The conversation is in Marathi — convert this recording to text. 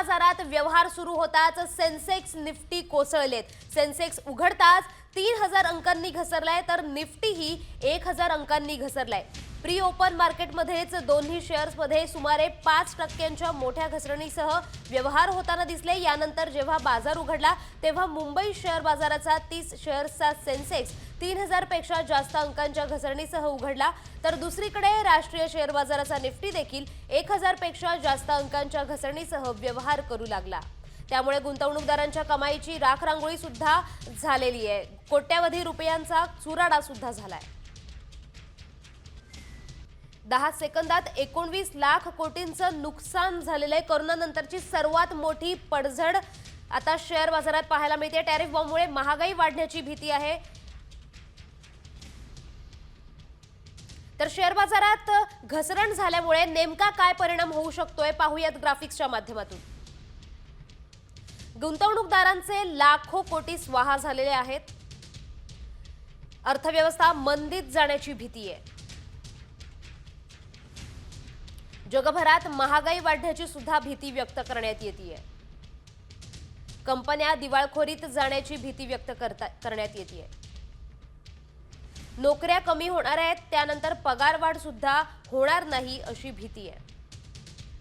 बाजारात व्यवहार सुरू होताच सेन्सेक्स निफ्टी कोसळलेत. सेन्सेक्स उघडताच तीन हजार अंकांनी घसरलाय तर निफ्टीही एक हजार अंकांनी घसरलाय. प्री ओपन मार्केटमध्येच दोन्ही शेअर्समध्ये सुमारे पाच टक्क्यांच्या मोठ्या घसरणीसह व्यवहार होताना दिसले. यानंतर जेव्हा बाजार उघडला तेव्हा मुंबई शेअर बाजाराचा तीस शेअर्सचा सेन्सेक्स तीन हजारपेक्षा जास्त अंकांच्या घसरणीसह उघडला. तर दुसरीकडे राष्ट्रीय शेअर बाजाराचा निफ्टी देखील एक हजारपेक्षा जास्त अंकांच्या घसरणीसह व्यवहार करू लागला. त्यामुळे गुंतवणूकदारांच्या कमाईची राखरांगोळी सुद्धा झालेली आहे. कोट्यावधी रुपयांचा चुराडा सुद्धा झालाय. दहा सेकंदात एकोणवीस लाख कोटींचं नुकसान झालेलं आहे. करोनानंतरची सर्वात मोठी पडझड आता शेअर बाजारात पाहायला मिळते. टॅरिफ बॉम्बमुळे महागाई वाढण्याची भीती आहे. तर शेअर बाजारात घसरण झाल्यामुळे नेमका काय परिणाम होऊ शकतोय पाहूयात ग्राफिक्सच्या माध्यमातून. गुंतवणूकदारांचे लाखो कोटी स्वाहा झालेले आहेत. अर्थव्यवस्था मंदीत जाण्याची भीती आहे. जगभरात महागाई वाढण्याची सुद्धा भीती व्यक्त करण्यात येते कंपन्या दिवाळखोरीत जाण्याची भीती व्यक्त करता करण्यात येते नोकऱ्या कमी होणार आहेत त्यानंतर पगारवाढ सुद्धा होणार नाही अशी भीती आहे.